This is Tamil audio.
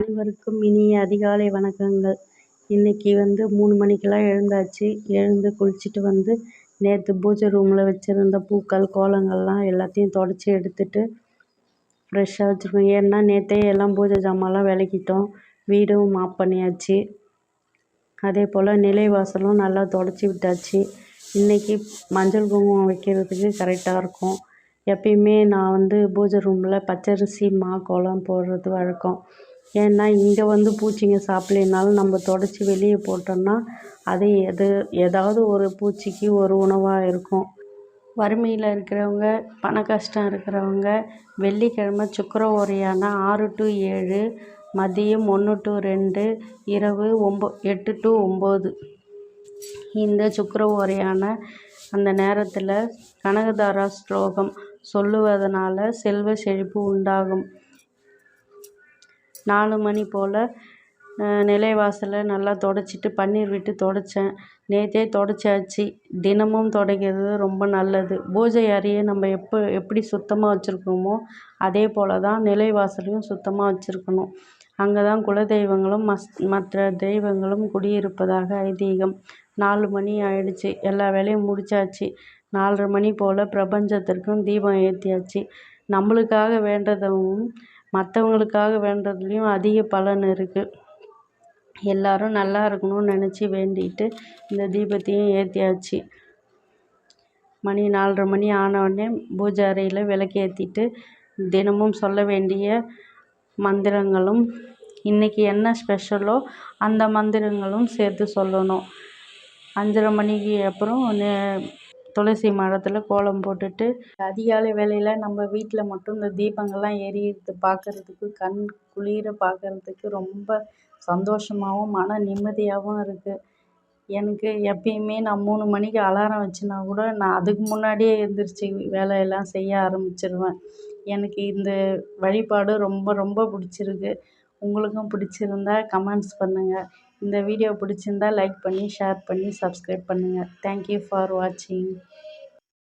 அனைவருக்கும் இனிய அதிகாலை வணக்கங்கள். இன்றைக்கி வந்து மூணு மணிக்கெல்லாம் எழுந்தாச்சு. எழுந்து குளிச்சுட்டு வந்து நேற்று பூஜை ரூமில் வச்சுருந்த பூக்கள் கோலங்கள்லாம் எல்லாத்தையும் தொடச்சி எடுத்துட்டு ஃப்ரெஷ்ஷாக வச்சுருக்கோம். ஏன்னா நேற்றே எல்லாம் பூஜை ஜாமான்லாம் விளக்கிட்டோம். வீடும் மாப் பண்ணியாச்சு. அதே போல் நிலைவாசலும் நல்லா தொடச்சி விட்டாச்சு. இன்றைக்கி மஞ்சள் குங்குமம் வைக்கிறதுக்கு கரெக்டாக இருக்கும். எப்பயுமே நான் வந்து பூஜை ரூமில் பச்சரிசி மா கோலம் போடுறது வழக்கம். ஏன்னா இங்கே வந்து பூச்சிங்க சாப்பிட்லனாலும் நம்ம தொடச்சி வெளியே போட்டோம்னா அது எது ஏதாவது ஒரு பூச்சிக்கு ஒரு உணவாக இருக்கும். வறுமையில் இருக்கிறவங்க பண கஷ்டம் இருக்கிறவங்க வெள்ளிக்கிழமை சுக்கர ஆறு டு ஏழு மதியம் ஒன்று டு ரெண்டு இரவு ஒம்போ எட்டு டு ஒம்பது. இந்த சுக்கர அந்த நேரத்தில் கனகதாரா ஸ்லோகம் சொல்லுவதனால செல்வ செழிப்பு உண்டாகும். நாலு மணி போல் நிலைவாசலை நல்லா துடச்சிட்டு பன்னீர் விட்டு துடச்சேன். நேற்றே துடச்சாச்சு. தினமும் துடைக்கிறது ரொம்ப நல்லது. பூஜை அறையை நம்ம எப்போ எப்படி சுத்தமாக வச்சுருக்கோமோ அதே போல் தான் நிலைவாசலையும் சுத்தமாக வச்சுருக்கணும். அங்கே தான் குலதெய்வங்களும் மஸ் மற்ற தெய்வங்களும் குடியிருப்பதாக ஐதீகம். நாலு மணி ஆயிடுச்சு. எல்லா வேலையும் முடிச்சாச்சு. நாலரை மணி போல் பிரபஞ்சத்திற்கும் தீபம் ஏற்றியாச்சு நம்மளுக்காக வேண்டதும் மற்றவங்களுக்காக வேண்டுறதுலையும் அதிக பலன் இருக்குது எல்லோரும் நல்லா இருக்கணும்னு நினச்சி வேண்டிகிட்டு இந்த தீபத்தையும் ஏற்றியாச்சு மணி நாலரை மணி ஆனவுடனே பூஜை அறையில் விளக்கு ஏற்றிட்டு தினமும் சொல்ல வேண்டிய மந்திரங்களும் இன்றைக்கி என்ன ஸ்பெஷலோ அந்த மந்திரங்களும் சேர்த்து சொல்லணும். அஞ்சரை மணிக்கு அப்புறம் துளசி மரத்தில் கோலம் போட்டுட்டு அதிகாலை வேளையில் நம்ம வீட்டில் மட்டும் இந்த தீபங்கள்லாம் எரியிறது பார்க்குறதுக்கு கண் குளிர பார்க்குறதுக்கு ரொம்ப சந்தோஷமாகவும் மன நிம்மதியாகவும் இருக்குது எனக்கு எப்பயுமே நான் மூணு மணிக்கு அலாரம் வச்சேன்னா கூட நான் அதுக்கு முன்னாடியே எழுந்திரிச்சி வேலையெல்லாம் செய்ய ஆரம்பிச்சிடுவேன் எனக்கு இந்த வழிபாடு ரொம்ப ரொம்ப பிடிச்சிருக்கு. உங்களுக்கும் பிடிச்சிருந்தா கமெண்ட்ஸ் பண்ணுங்கள் இந்த வீடியோ பிடிச்சிருந்தா லைக் பண்ணி ஷேர் பண்ணி சப்ஸ்கிரைப் பண்ணுங்கள் தேங்க்யூ ஃபார் வாட்சிங்